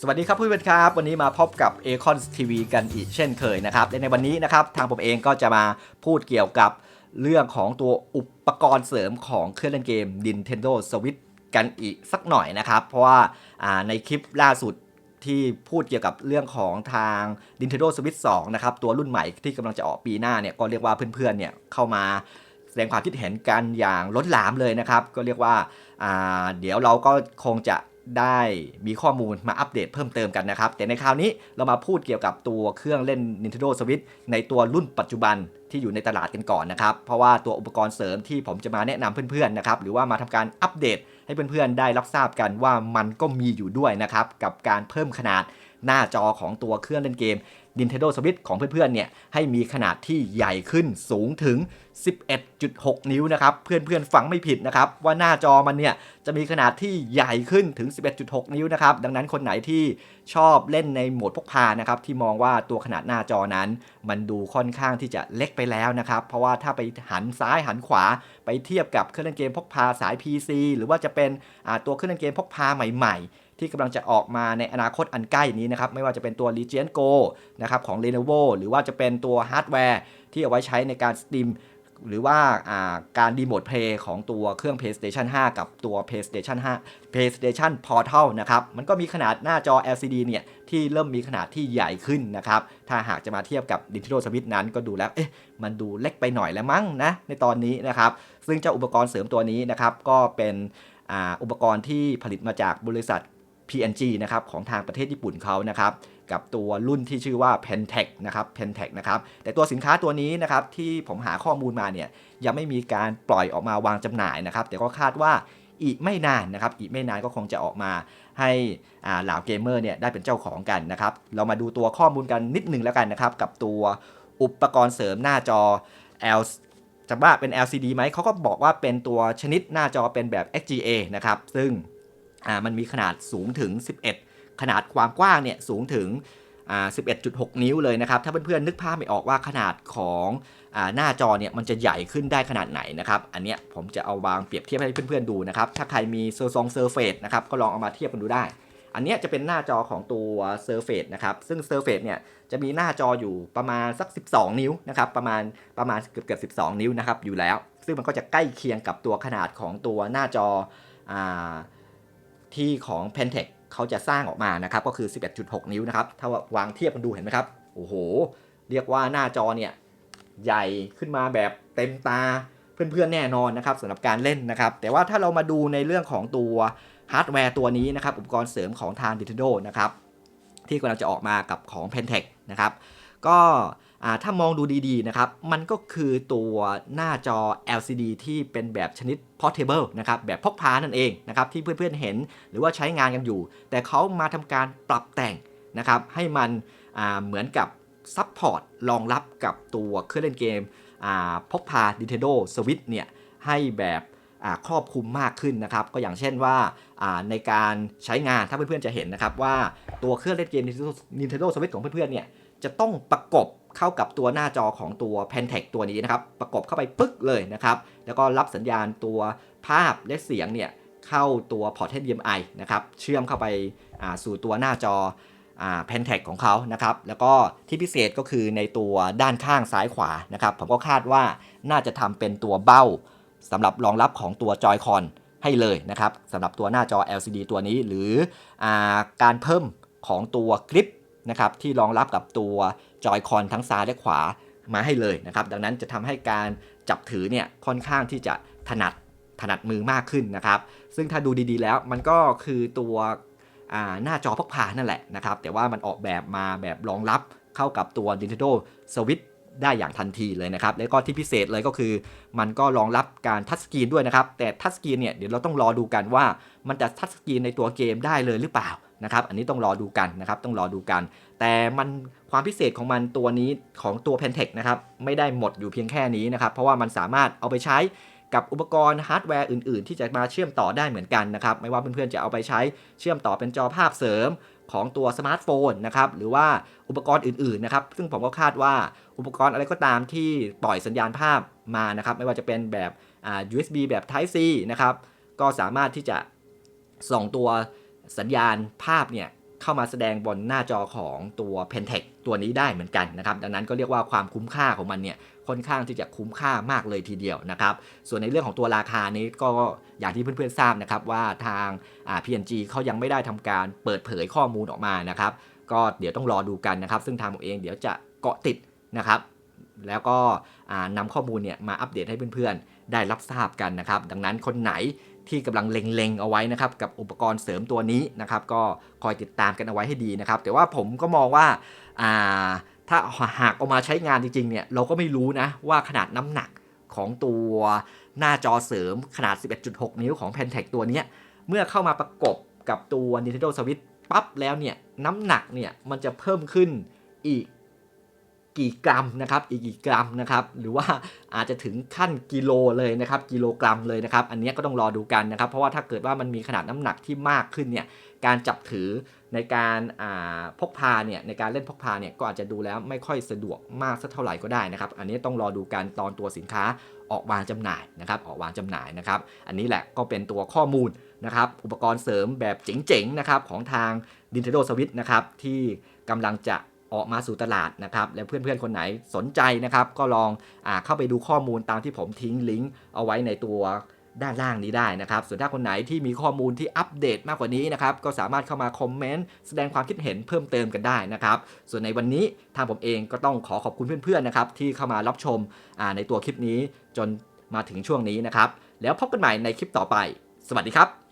สวัสดีครับเพื่อนๆครับ วันนี้มาพบกับ a c o n TV กันอีกเช่นเคยนะครับและในวันนี้นะครับทางผมเองก็จะมาพูดเกี่ยวกับเรื่องของตัวอุปกรณ์เสริมของเครื่องเล่นเกม Nintendo Switch กันอีกสักหน่อยนะครับ เพราะว่าในคลิปล่าสุดที่พูดเกี่ยวกับเรื่องของทาง Nintendo Switch 2 นะครับ ตัวรุ่นใหม่ที่กำลังจะออกปีหน้าเนี่ยก็เรียกว่าเพื่อนๆเนี่ยเข้ามาแสดงความคิดเห็นกันอย่างล้นหลามเลยนะครับ ก็เรียกว่าอ่าเดี๋ยวเราก็คงจะ ได้มีข้อมูลมาอัปเดตเพิ่มเติมกันนะครับ แต่ในคราวนี้เรามาพูดเกี่ยวกับตัวเครื่องเล่น Nintendo Switch ในตัวรุ่นปัจจุบันที่อยู่ในตลาดกันก่อนนะครับ เพราะว่าตัวอุปกรณ์เสริมที่ผมจะมาแนะนำเพื่อนๆนะครับหรือว่ามาทำการอัปเดตให้เพื่อนๆได้รับทราบกันว่ามันก็มีอยู่ด้วยนะครับกับการเพิ่มขนาดหน้าจอของตัวเครื่องเล่นเกม Nintendo Switch ของเพื่อนๆเนี่ยให้มีขนาดที่ใหญ่ขึ้นสูงถึง 11.6 นิ้วนะครับ เพื่อนๆฟังไม่ผิดนะครับ ว่าหน้าจอมันเนี่ยจะมีขนาดที่ใหญ่ขึ้นถึง 11.6 นิ้วนะครับ ดังนั้นคนไหนที่ชอบเล่นในโหมดพกพานะครับที่มองว่าตัวขนาดหน้าจอนั้น มันดูค่อนข้างที่จะเล็กไปแล้วนะครับ เพราะว่าถ้าไปหันซ้ายหันขวาไปเทียบกับเครื่องเล่นเกมพกพาสาย PC หรือว่าจะเป็นตัวเครื่องเล่นเกมพกพาใหม่ ๆ ที่กำลังจะออกมาในอนาคตอันใกล้นี้นะครับ ไม่ว่าจะเป็นตัว Legion Go นะครับของ Lenovo หรือว่าจะเป็นตัวฮาร์ดแวร์ที่เอาไว้ใช้ในการสตรีมหรือว่าาการดีโมดเพลย์ของตัวเครื่อง PlayStation 5 กับตัว PlayStation 5 PlayStation Portal นะครับ มันก็มีขนาดหน้าจอ LCD เนี่ย ที่เริ่มมีขนาดที่ใหญ่ขึ้นนะครับ ถ้าหากจะมาเทียบกับ Nintendo Switch นั้นก็ดูแล้ว เอ๊ะ มันดูเล็กไปหน่อยแล้วมั้งนะ ในตอนนี้นะครับ ซึ่งเจ้าอุปกรณ์เสริมตัวนี้นะครับ ก็เป็นออุปกรณ์ที่ผลิตมาจากบริษัท PNG นะครับของทางประเทศญี่ปุ่นเขานะครับกับตัวรุ่นที่ชื่อว่า Pentec นะครับ Pentec นะครับแต่ตัวสินค้าตัวนี้นะครับที่ผมหาข้อมูลมาเนี่ยยังไม่มีการปล่อยออกมาวางจำหน่ายนะครับแต่ก็คาดว่าอีกไม่นานนะครับอีกไม่นานก็คงจะออกมาให้เหล่าเกมเมอร์เนี่ยได้เป็นเจ้าของกันนะครับเรามาดูตัวข้อมูลกันนิดหนึ่งแล้วกันนะครับกับตัวอุปกรณ์เสริมหน้าจอ L จะว่าเป็น LCD ไหมเขาก็บอกว่าเป็นตัวชนิดหน้าจอเป็นแบบ XGA นะครับซึ่ง อ่ามันมีขนาดสูงถึง 11 ขนาดความกว้างเนี่ยสูงถึงอ่า11.6 นิ้วเลยนะครับ ถ้าเพื่อนๆนึกภาพไม่ออกว่าขนาดของอ่าหน้าจอเนี่ยมันจะใหญ่ขึ้นได้ขนาดไหนนะครับ อันเนี้ยผมจะเอาวางเปรียบเทียบให้เพื่อนๆดูนะครับ ถ้าใครมีเซอร์ซองเซอร์เฟสนะครับก็ลองเอามาเทียบกันดูได้ อันเนี้ยจะเป็นหน้าจอของตัว Surface นะครับ ซึ่ง Surface เนี่ยจะมีหน้าจออยู่ประมาณสัก 12 นิ้วนะครับประมาณประมาณเกือบเกือบ12 นิ้วนะครับอยู่แล้ว ซึ่งมันก็จะใกล้เคียงกับตัวขนาดของตัวหน้าจออ่า ที่ของ Pentec เขาจะสร้างออกมานะครับก็คือ 11.6 นิ้วนะครับ ถ้าวางเทียบกันดูเห็นไหมครับ โอ้โห เรียกว่าหน้าจอเนี่ย ใหญ่ขึ้นมาแบบเต็มตาเพื่อนๆแน่นอนนะครับสำหรับการเล่นนะครับ แต่ว่าถ้าเรามาดูในเรื่องของตัวฮาร์ดแวร์ตัวนี้นะครับ อุปกรณ์เสริมของทาง Nintendo นะครับ ที่กำลังจะออกมากับของ Pentec นะครับ ก็ ถ้ามองดูดีๆนะครับ มันก็คือตัวหน้าจอ LCD ที่เป็นแบบชนิด portable นะครับ แบบพกพานั่นเองนะครับ ที่เพื่อนๆเห็นหรือว่าใช้งานกันอยู่ แต่เขามาทำการปรับแต่งนะครับ ให้มันเหมือนกับซัพพอร์ตรองรับกับตัวเครื่องเล่นเกมพกพา Nintendo Switch เนี่ย ให้แบบครอบคลุมมากขึ้นนะครับ ก็อย่างเช่นว่าในการใช้งานถ้าเพื่อนๆจะเห็นนะครับว่าตัวเครื่องเล่นเกม Nintendo Switch ของเพื่อนๆเนี่ยจะต้องประกบ เข้ากับตัวหน้าจอของตัว Pentec ตัวนี้นะครับ ประกบเข้าไปปึ๊กเลยนะครับ แล้วก็รับสัญญาณตัวภาพและเสียงเนี่ยเข้าตัวพอร์ต HDMI นะครับ เชื่อมเข้าไปาสู่ตัวหน้าจออ่า Pentec ของเขานะครับ แล้วก็ที่พิเศษก็คือในตัวด้านข้างซ้ายขวานะครับ ผมก็คาดว่าน่าจะทำเป็นตัวเบ้าสำหรับรองรับของตัว Joy-Con ให้เลยนะครับสำหรับตัวหน้าจอ LCD ตัวนี้หรืออาการเพิ่มของตัวคลิปนะครับที่รองรับกับตัว จอยคอนทั้งซ้ายและขวามาให้เลยนะครับ ดังนั้นจะทำให้การจับถือเนี่ยค่อนข้างที่จะถนัดถนัดมือมากขึ้นนะครับ ซึ่งถ้าดูดีๆแล้วมันก็คือตัวหน้าจอพกพานั่นแหละนะครับ แต่ว่ามันออกแบบมาแบบรองรับเข้ากับตัว Nintendo Switch ได้อย่างทันทีเลยนะครับ แล้วก็ที่พิเศษเลยก็คือ มันก็รองรับการทัชสกรีนด้วยนะครับ แต่ทัชสกรีนเนี่ยเดี๋ยวเราต้องรอดูกันว่ามันจะทัชสกรีนในตัวเกมได้เลยหรือเปล่า นะครับ อันนี้ต้องรอดูกันนะครับ ต้องรอดูกัน แต่มันความพิเศษของมันตัวนี้ของตัว Pentec นะครับ ไม่ได้หมดอยู่เพียงแค่นี้นะครับ เพราะว่ามันสามารถเอาไปใช้กับอุปกรณ์ฮาร์ดแวร์อื่น ๆ ที่จะมาเชื่อมต่อได้เหมือนกันนะครับ ไม่ว่าเพื่อนๆจะเอาไปใช้เชื่อมต่อเป็นจอภาพเสริมของตัวสมาร์ทโฟนนะครับ หรือว่าอุปกรณ์อื่น ๆ นะครับ ซึ่งผมก็คาดว่าอุปกรณ์อะไรก็ตามที่ปล่อยสัญญาณภาพมานะครับ ไม่ว่าจะเป็นแบบอ่า USB แบบ Type C นะครับ ก็สามารถที่จะส่งตัว สัญญาณภาพเนี่ยเข้ามาแสดงบนหน้าจอของตัว Pentec ตัวนี้ได้เหมือนกันนะครับ ดังนั้นก็เรียกว่าความคุ้มค่าของมันเนี่ยค่อนข้างที่จะคุ้มค่ามากเลยทีเดียวนะครับ ส่วนในเรื่องของตัวราคานี้ก็อย่างที่เพื่อนๆทราบนะครับว่าทางอ่า PNG เขายังไม่ได้ทำการเปิดเผยข้อมูลออกมานะครับ ก็เดี๋ยวต้องรอดูกันนะครับ ซึ่งทางผมเองเดี๋ยวจะเกาะติดนะครับแล้วก็อ่านำข้อมูลเนี่ยมาอัปเดตให้เพื่อนๆ ได้รับทราบกันนะครับ ดังนั้นคนไหน ที่กำลังเล็งๆเอาไว้นะครับกับอุปกรณ์เสริมตัวนี้นะครับก็คอยติดตามกันเอาไว้ให้ดีนะครับ แต่ว่าผมก็มองว่าอ่าถ้าหากเอามาใช้งานจริงๆเนี่ยเราก็ไม่รู้นะว่าขนาดน้ำหนักของตัวหน้าจอเสริมขนาด 11.6 นิ้วของ Pentec ตัวนี้เมื่อเข้ามาประกบกับตัว Nintendo Switch ปั๊บแล้วเนี่ยน้ำหนักเนี่ยมันจะเพิ่มขึ้นอีก กี่กรัมนะครับอีกกี่กรัมนะครับหรือว่าอาจจะถึงขั้นกิโลเลยนะครับกิโลกรัมเลยนะครับอันนี้ก็ต้องรอดูกันนะครับเพราะว่าถ้าเกิดว่ามันมีขนาดน้ำหนักที่มากขึ้นเนี่ยการจับถือในการาพกพาเนี่ยในการเล่นพกพาเนี่ยก็อาจจะดูแล้วไม่ค่อยสะดวกมากสักเท่าไหร่ก็ได้นะครับ อันนี้ต้องรอดูกันตอนตัวสินค้าออกวางจำหน่ายนะครับออกวางจำหน่ายนะครับ อันนี้แหละก็เป็นตัวข้อมูลนะครับอุปกรณ์เสริมแบบเจ๋งๆนะครับของทาง Nintendo Switch นะครับที่กำลังจะ ออกมาสู่ตลาดนะครับและเพื่อนๆ คนไหนสนใจนะครับ ก็ลองอเข้าไปดูข้อมูลตามที่ผมทิ้งลิงก์เอาไว้ในตัวด้านล่างนี้ได้นะครับ ส่วนถ้าคนไหนที่มีข้อมูลที่อัปเดตมากกว่านี้นะครับ ก็สามารถเข้ามาคอมเมนต์แสดงความคิดเห็นเพิ่มเติมกันได้นะครับ ส่วนในวันนี้ทางผมเองก็ต้องขอขอบคุณเพื่อนๆนะครับที่เข้ามารับชมในตัวคลิปนี้จนมาถึงช่วงนี้นะครับ แล้วพบกันใหม่ในคลิปต่อไป สวัสดีครับ